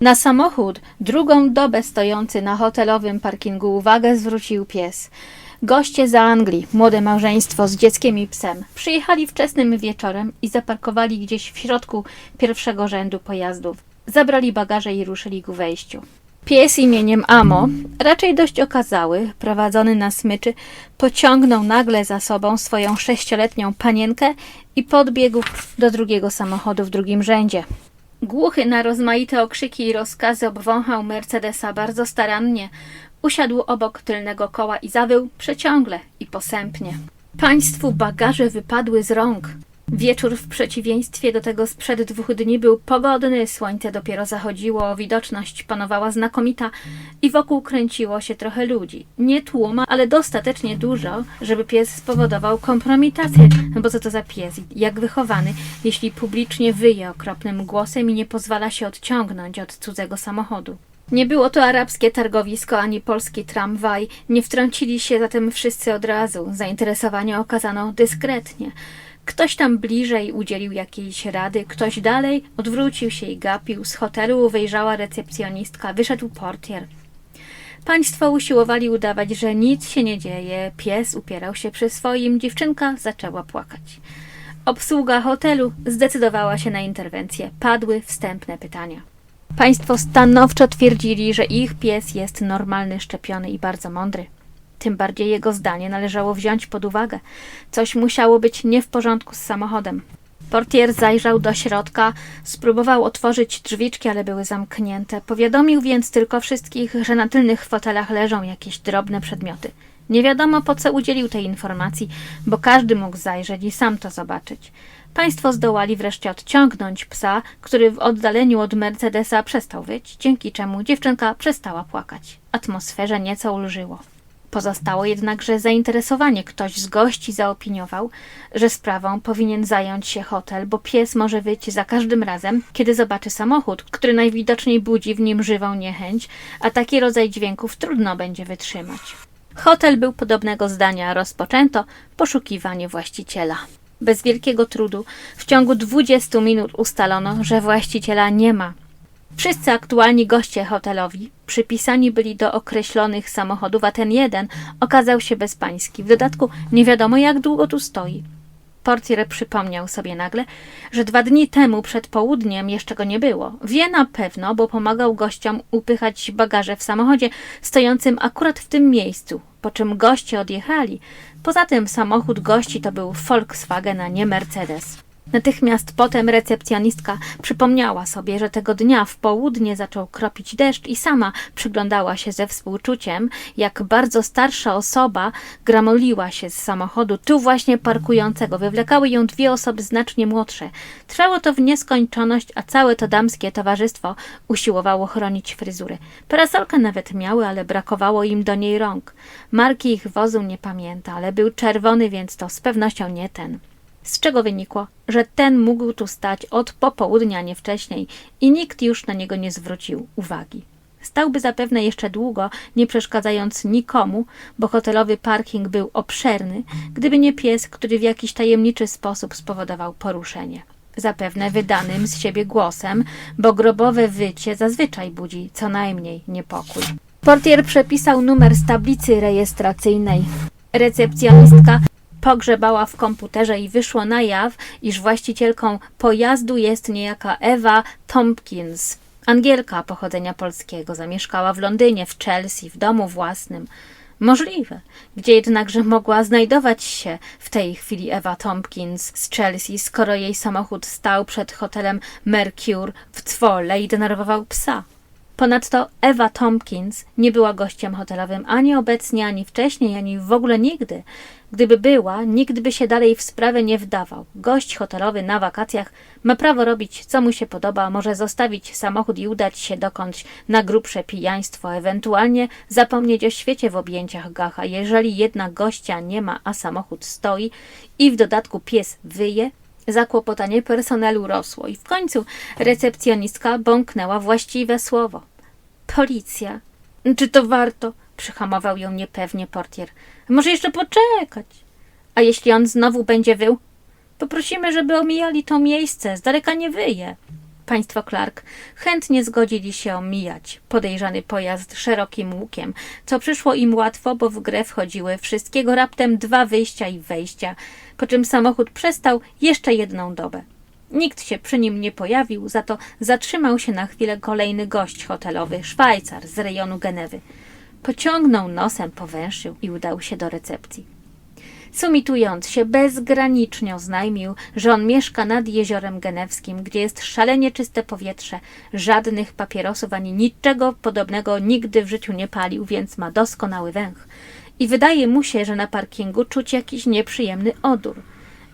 Na samochód, drugą dobę stojący na hotelowym parkingu, uwagę zwrócił pies. Goście z Anglii, młode małżeństwo z dzieckiem i psem, przyjechali wczesnym wieczorem i zaparkowali gdzieś w środku pierwszego rzędu pojazdów. Zabrali bagaże i ruszyli ku wejściu. Pies imieniem Amo, raczej dość okazały, prowadzony na smyczy, pociągnął nagle za sobą swoją sześcioletnią panienkę i podbiegł do drugiego samochodu w drugim rzędzie. Głuchy na rozmaite okrzyki i rozkazy obwąchał Mercedesa bardzo starannie. Usiadł obok tylnego koła i zawył przeciągle i posępnie. Państwu bagaże wypadły z rąk. Wieczór w przeciwieństwie do tego sprzed dwóch dni był pogodny, słońce dopiero zachodziło, widoczność panowała znakomita i wokół kręciło się trochę ludzi. Nie tłuma, ale dostatecznie dużo, żeby pies spowodował kompromitację. Bo co to za pies? Jak wychowany, jeśli publicznie wyje okropnym głosem i nie pozwala się odciągnąć od cudzego samochodu. Nie było to arabskie targowisko ani polski tramwaj, nie wtrącili się zatem wszyscy od razu. Zainteresowanie okazano dyskretnie. Ktoś tam bliżej udzielił jakiejś rady, ktoś dalej odwrócił się i gapił. Z hotelu wyjrzała recepcjonistka, wyszedł portier. Państwo usiłowali udawać, że nic się nie dzieje. Pies upierał się przy swoim, dziewczynka zaczęła płakać. Obsługa hotelu zdecydowała się na interwencję. Padły wstępne pytania. Państwo stanowczo twierdzili, że ich pies jest normalny, szczepiony i bardzo mądry. Tym bardziej jego zdanie należało wziąć pod uwagę. Coś musiało być nie w porządku z samochodem. Portier zajrzał do środka, spróbował otworzyć drzwiczki, ale były zamknięte. Powiadomił więc tylko wszystkich, że na tylnych fotelach leżą jakieś drobne przedmioty. Nie wiadomo po co udzielił tej informacji, bo każdy mógł zajrzeć i sam to zobaczyć. Państwo zdołali wreszcie odciągnąć psa, który w oddaleniu od Mercedesa przestał wyć, dzięki czemu dziewczynka przestała płakać. Atmosferze nieco ulżyło. Pozostało jednakże zainteresowanie. Ktoś z gości zaopiniował, że sprawą powinien zająć się hotel, bo pies może wyć za każdym razem, kiedy zobaczy samochód, który najwidoczniej budzi w nim żywą niechęć, a taki rodzaj dźwięków trudno będzie wytrzymać. Hotel był podobnego zdania. Rozpoczęto poszukiwanie właściciela. Bez wielkiego trudu w ciągu 20 minut ustalono, że właściciela nie ma. Wszyscy aktualni goście hotelowi przypisani byli do określonych samochodów, a ten jeden okazał się bezpański. W dodatku nie wiadomo jak długo tu stoi. Portier przypomniał sobie nagle, że dwa dni temu przed południem jeszcze go nie było. Wie na pewno, bo pomagał gościom upychać bagaże w samochodzie stojącym akurat w tym miejscu, po czym goście odjechali. Poza tym samochód gości to był Volkswagen, a nie Mercedes. Natychmiast potem recepcjonistka przypomniała sobie, że tego dnia w południe zaczął kropić deszcz i sama przyglądała się ze współczuciem, jak bardzo starsza osoba gramoliła się z samochodu tu właśnie parkującego. Wywlekały ją dwie osoby znacznie młodsze. Trwało to w nieskończoność, a całe to damskie towarzystwo usiłowało chronić fryzury. Parasolkę nawet miały, ale brakowało im do niej rąk. Marki ich wozu nie pamięta, ale był czerwony, więc to z pewnością nie ten z czego wynikło, że ten mógł tu stać od popołudnia, nie wcześniej i nikt już na niego nie zwrócił uwagi. Stałby zapewne jeszcze długo, nie przeszkadzając nikomu, bo hotelowy parking był obszerny, gdyby nie pies, który w jakiś tajemniczy sposób spowodował poruszenie. Zapewne wydanym z siebie głosem, bo grobowe wycie zazwyczaj budzi co najmniej niepokój. Portier przepisał numer z tablicy rejestracyjnej. Recepcjonistka pogrzebała w komputerze i wyszło na jaw, iż właścicielką pojazdu jest niejaka Ewa Tompkins. Angielka pochodzenia polskiego, zamieszkała w Londynie, w Chelsea, w domu własnym. Możliwe, gdzie jednakże mogła znajdować się w tej chwili Ewa Tompkins z Chelsea, skoro jej samochód stał przed hotelem Mercure w Cwole i denerwował psa. Ponadto Ewa Tompkins nie była gościem hotelowym ani obecnie, ani wcześniej, ani w ogóle nigdy. Gdyby była, nikt by się dalej w sprawę nie wdawał. Gość hotelowy na wakacjach ma prawo robić, co mu się podoba, może zostawić samochód i udać się dokądś na grubsze pijaństwo, ewentualnie zapomnieć o świecie w objęciach gacha. Jeżeli jednak gościa nie ma, a samochód stoi i w dodatku pies wyje, zakłopotanie personelu rosło i w końcu recepcjonistka bąknęła właściwe słowo. Policja. Czy to warto? Przyhamował ją niepewnie portier. Może jeszcze poczekać. A jeśli on znowu będzie wył? Poprosimy, żeby omijali to miejsce. Z daleka nie wyje. Państwo Clark chętnie zgodzili się omijać podejrzany pojazd szerokim łukiem, co przyszło im łatwo, bo w grę wchodziły wszystkiego raptem dwa wyjścia i wejścia, po czym samochód przestał jeszcze jedną dobę. Nikt się przy nim nie pojawił, za to zatrzymał się na chwilę kolejny gość hotelowy, Szwajcar z rejonu Genewy. Pociągnął nosem, powęszył i udał się do recepcji. Sumitując się, bezgranicznie oznajmił, że on mieszka nad jeziorem genewskim, gdzie jest szalenie czyste powietrze, żadnych papierosów ani niczego podobnego nigdy w życiu nie palił, więc ma doskonały węch. I wydaje mu się, że na parkingu czuć jakiś nieprzyjemny odór.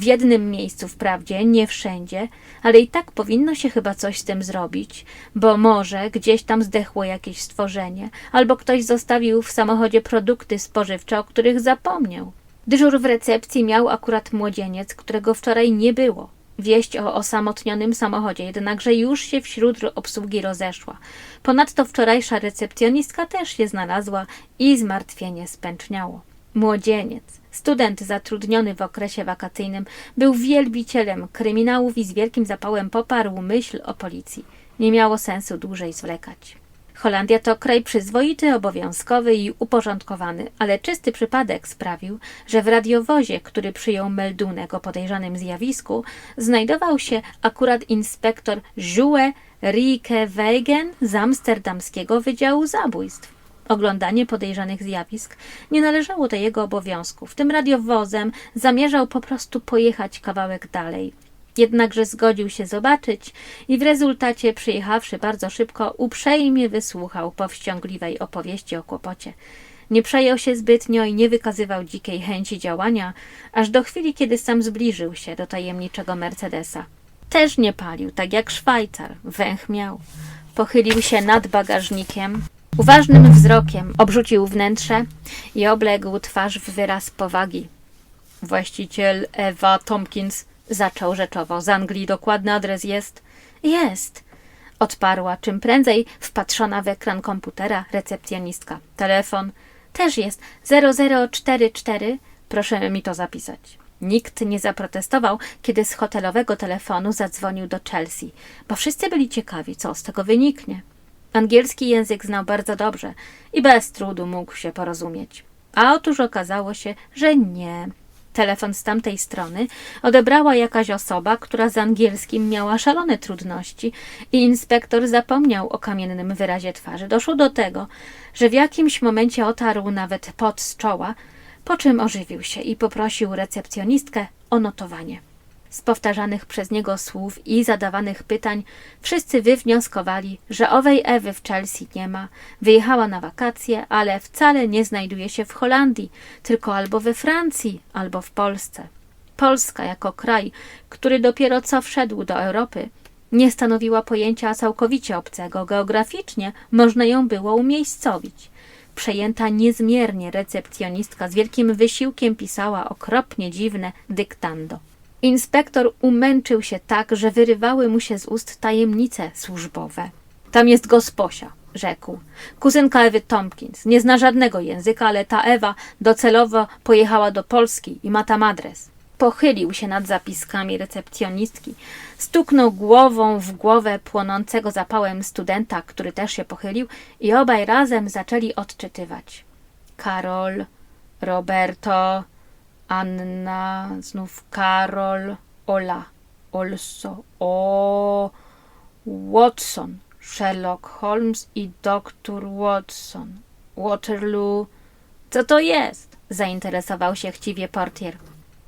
W jednym miejscu wprawdzie, nie wszędzie, ale i tak powinno się chyba coś z tym zrobić, bo może gdzieś tam zdechło jakieś stworzenie, albo ktoś zostawił w samochodzie produkty spożywcze, o których zapomniał. Dyżur w recepcji miał akurat młodzieniec, którego wczoraj nie było. Wieść o osamotnionym samochodzie jednakże już się wśród obsługi rozeszła. Ponadto wczorajsza recepcjonistka też się znalazła i zmartwienie spęczniało. Młodzieniec, student zatrudniony w okresie wakacyjnym, był wielbicielem kryminałów i z wielkim zapałem poparł myśl o policji. Nie miało sensu dłużej zwlekać. Holandia to kraj przyzwoity, obowiązkowy i uporządkowany, ale czysty przypadek sprawił, że w radiowozie, który przyjął meldunek o podejrzanym zjawisku, znajdował się akurat inspektor Jue Riekewegen z amsterdamskiego Wydziału Zabójstw. Oglądanie podejrzanych zjawisk nie należało do jego obowiązków. Tym radiowozem zamierzał po prostu pojechać kawałek dalej. Jednakże zgodził się zobaczyć i w rezultacie, przyjechawszy bardzo szybko, uprzejmie wysłuchał powściągliwej opowieści o kłopocie. Nie przejął się zbytnio i nie wykazywał dzikiej chęci działania, aż do chwili, kiedy sam zbliżył się do tajemniczego Mercedesa. Też nie palił, tak jak Szwajcar, węch miał. Pochylił się nad bagażnikiem, uważnym wzrokiem obrzucił wnętrze i obległ twarz w wyraz powagi. Właściciel Ewa Tompkins zaczął rzeczowo. Z Anglii dokładny adres jest? Jest, odparła czym prędzej wpatrzona w ekran komputera recepcjonistka. Telefon też jest 0044. Proszę mi to zapisać. Nikt nie zaprotestował, kiedy z hotelowego telefonu zadzwonił do Chelsea, bo wszyscy byli ciekawi, co z tego wyniknie. Angielski język znał bardzo dobrze i bez trudu mógł się porozumieć. A otóż okazało się, że nie. Telefon z tamtej strony odebrała jakaś osoba, która z angielskim miała szalone trudności i inspektor zapomniał o kamiennym wyrazie twarzy. Doszło do tego, że w jakimś momencie otarł nawet pot z czoła, po czym ożywił się i poprosił recepcjonistkę o notowanie. Z powtarzanych przez niego słów i zadawanych pytań wszyscy wywnioskowali, że owej Ewy w Chelsea nie ma. Wyjechała na wakacje, ale wcale nie znajduje się w Holandii, tylko albo we Francji, albo w Polsce. Polska jako kraj, który dopiero co wszedł do Europy, nie stanowiła pojęcia całkowicie obcego. Geograficznie można ją było umiejscowić. Przejęta niezmiernie recepcjonistka z wielkim wysiłkiem pisała okropnie dziwne dyktando. Inspektor umęczył się tak, że wyrywały mu się z ust tajemnice służbowe. Tam jest gosposia, rzekł. Kuzynka Ewy Tompkins. Nie zna żadnego języka, ale ta Ewa docelowo pojechała do Polski i ma tam adres. Pochylił się nad zapiskami recepcjonistki, stuknął głową w głowę płonącego zapałem studenta, który też się pochylił, i obaj razem zaczęli odczytywać. Karol, Roberto, Anna, znów Karol, Ola, Olso, o, Watson, Sherlock Holmes i doktor Watson. Waterloo. Co to jest? Zainteresował się chciwie portier.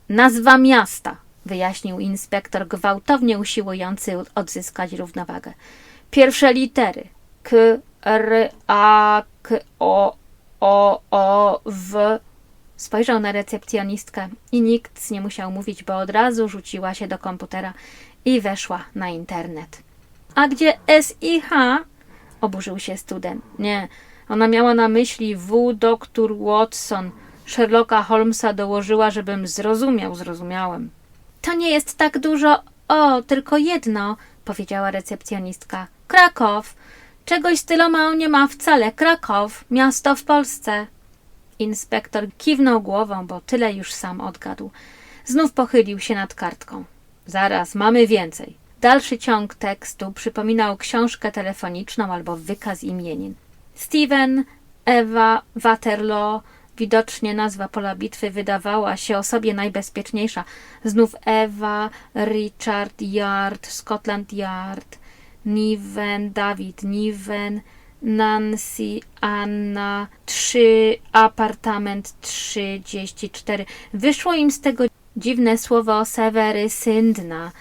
Nazwa miasta, wyjaśnił inspektor gwałtownie usiłujący odzyskać równowagę. Pierwsze litery. K, R, A, K, O, O, O, W, Spojrzał na recepcjonistkę i nikt nie musiał mówić, bo od razu rzuciła się do komputera i weszła na internet. A gdzie SIH? Oburzył się student. Nie, ona miała na myśli W. Doktor Watson. Sherlocka Holmesa dołożyła, żebym zrozumiał, zrozumiałem. To nie jest tak dużo. O, tylko jedno, powiedziała recepcjonistka. Krakow. Czegoś z tyloma nie ma wcale. Krakow, miasto w Polsce. Inspektor kiwnął głową, bo tyle już sam odgadł. Znów pochylił się nad kartką. Zaraz, mamy więcej. Dalszy ciąg tekstu przypominał książkę telefoniczną albo wykaz imienin. Steven, Ewa, Waterloo. Widocznie nazwa pola bitwy wydawała się o sobie najbezpieczniejsza. Znów Ewa, Richard Yard, Scotland Yard, Niven, David Niven, Nancy, Anna, 3, apartament 34. Wyszło im z tego dziwne słowo Sewery Syndna.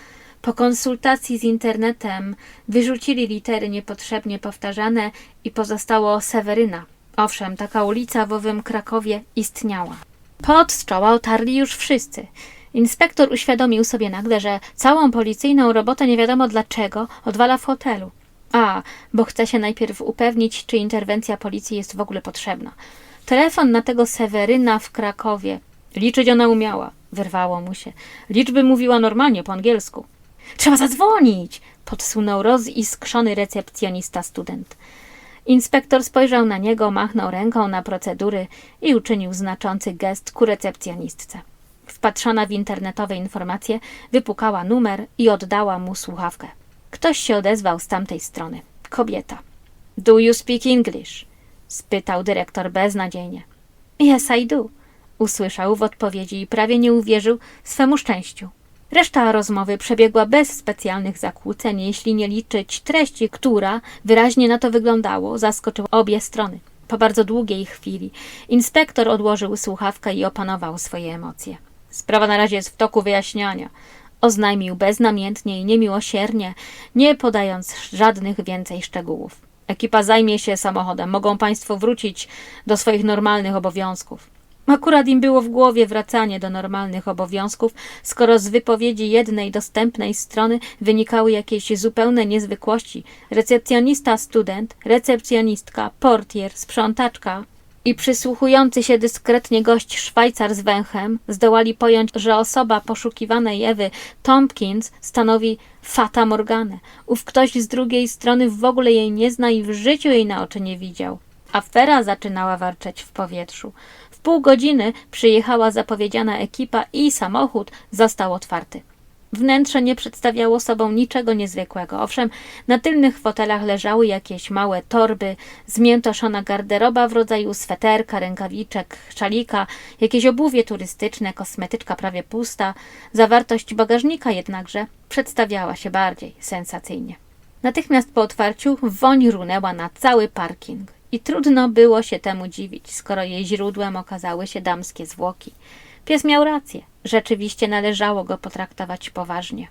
Po konsultacji z internetem wyrzucili litery niepotrzebnie powtarzane i pozostało Seweryna. Owszem, taka ulica w owym Krakowie istniała. Pot z czoła otarli już wszyscy. Inspektor uświadomił sobie nagle, że całą policyjną robotę nie wiadomo dlaczego odwala w hotelu. A, bo chce się najpierw upewnić, czy interwencja policji jest w ogóle potrzebna. Telefon na tego Seweryna w Krakowie. Liczyć ona umiała. Wyrwało mu się. Liczby mówiła normalnie po angielsku. Trzeba zadzwonić! Podsunął roziskrzony recepcjonista student. Inspektor spojrzał na niego, machnął ręką na procedury i uczynił znaczący gest ku recepcjonistce. Wpatrzona w internetowe informacje, wypukała numer i oddała mu słuchawkę. Ktoś się odezwał z tamtej strony. Kobieta. Do you speak English? spytał dyrektor beznadziejnie. Yes, I do, usłyszał w odpowiedzi i prawie nie uwierzył swemu szczęściu. Reszta rozmowy przebiegła bez specjalnych zakłóceń, jeśli nie liczyć treści, która, wyraźnie na to wyglądało, zaskoczyła obie strony. Po bardzo długiej chwili inspektor odłożył słuchawkę i opanował swoje emocje. Sprawa na razie jest w toku wyjaśniania, oznajmił beznamiętnie i niemiłosiernie, nie podając żadnych więcej szczegółów. Ekipa zajmie się samochodem. Mogą Państwo wrócić do swoich normalnych obowiązków. Akurat im było w głowie wracanie do normalnych obowiązków, skoro z wypowiedzi jednej dostępnej strony wynikały jakieś zupełne niezwykłości. Recepcjonista, student, recepcjonistka, portier, sprzątaczka i przysłuchujący się dyskretnie gość Szwajcar z węchem zdołali pojąć, że osoba poszukiwanej Ewy Tompkins stanowi Fata Morganę. Ów ktoś z drugiej strony w ogóle jej nie zna i w życiu jej na oczy nie widział. Afera zaczynała warczeć w powietrzu. W pół godziny przyjechała zapowiedziana ekipa i samochód został otwarty. Wnętrze nie przedstawiało sobą niczego niezwykłego. Owszem, na tylnych fotelach leżały jakieś małe torby, zmiętoszona garderoba w rodzaju sweterka, rękawiczek, szalika, jakieś obuwie turystyczne, kosmetyczka prawie pusta. Zawartość bagażnika jednakże przedstawiała się bardziej sensacyjnie. Natychmiast po otwarciu woń runęła na cały parking. I trudno było się temu dziwić, skoro jej źródłem okazały się damskie zwłoki. Pies miał rację. Rzeczywiście należało go potraktować poważnie.